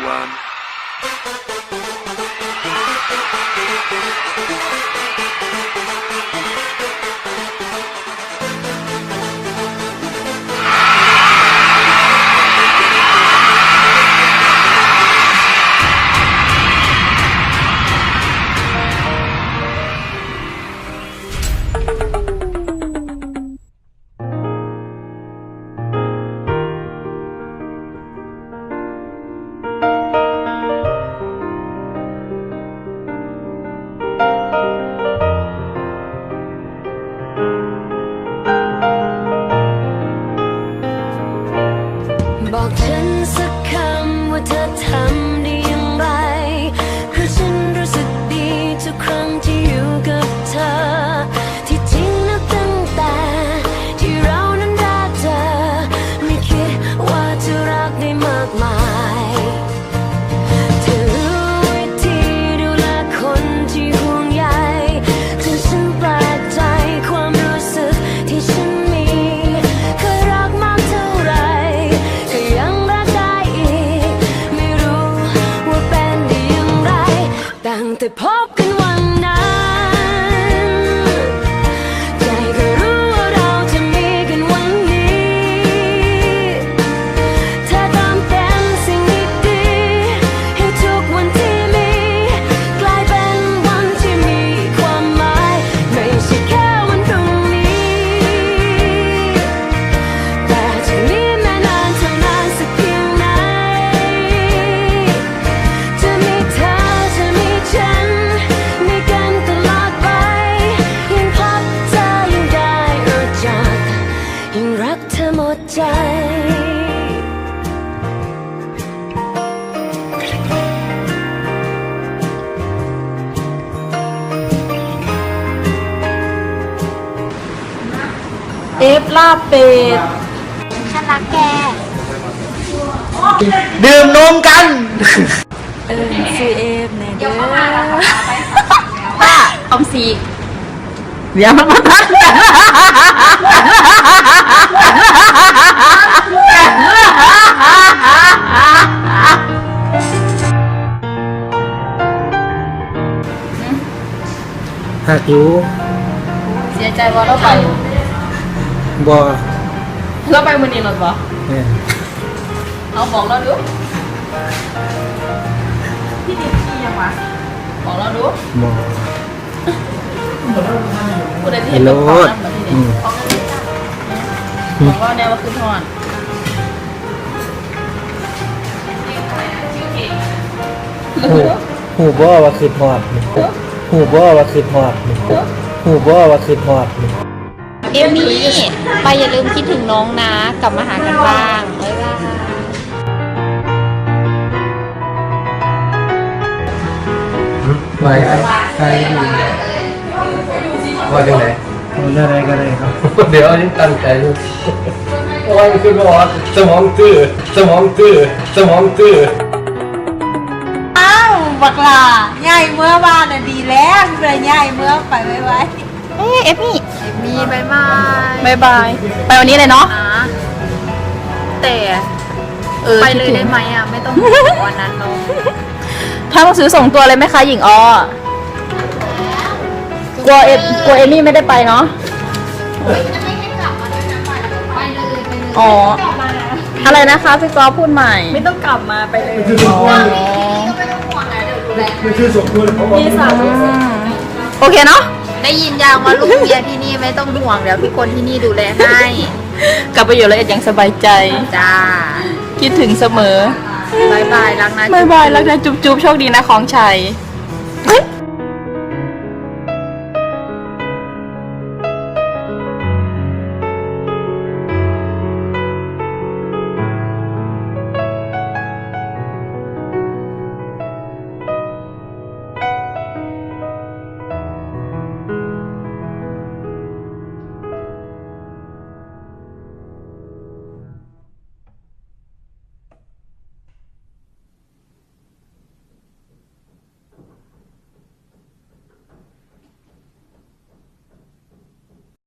one. บอกฉันสักคำว่าเธอทำ ตั้ง เอฟลาบเป็ดฉันรักแก ดื่มนมกัน เออซีเอฟแน่เด้อป้าออมสีเดี๋ยวมันมาทักกันหักอยู่เสียใจว่าเราไป บ่เราไปมือนี้รถบ่เนี่ยเอาบอกเราดูพี่ดิพี่ยังวะบอกเราดูบ่ผู้ใดที่เห็นเป็นของนั่นแบบนี้อืมบอกว่าแนวว่าคือทอนหูหูบ่ว่าคือฮอดนี่หูบ่ว่าคือฮอดนี่หูบ่ว่าคือฮอดนี่ เอมมี่ไปอย่าลืมคิดถึงน้องนะ กลับมาหากันบ้างบ๊ายบายไปไปดูว่าจังไหนเอาได้ก็ได้ครับ เดี๋ยวนี้ตั้งใจอยู่ว่ามันคือบอกว่าสมองตื้อสมองตื้อสมองตื้ออ้าวบักหล่าใหญ่เมื่อวานน่ะดีแล้วเลยใหญ่เมื่อไปไว้ไว้ เอ๊ะเอฟมี่เอฟมี่บายบายบายบาย ไปวันนี้เลยเนาะแต่เออไปเลยได้ไหมอะ ไม่ต้องวันนั้นเนาะถ้าต้องซื้อส่งตัวเลยไหมคะหญิงออกลัวเอ็มกลัวเอมมี่ไม่ได้ไปเนาะอ๋อ อะไรนะคะพี่กอฟพูดใหม่ ไม่ต้องกลับมาไปเลยอ๋อมันคือสมควรเขาบอกพี่สาวโอเคเนาะ ได้ยินยังว่าลูกเมียที่นี่ไม่ต้องห่วงเดี๋ยวพี่คนที่นี่ดูแลให้กลับไปอยู่ละเอียดอย่างสบายใจ จ้าคิดถึงเสมอบายบายรักนะบายบายรักนะจุ๊บจุ๊บโชคดีนะของชัย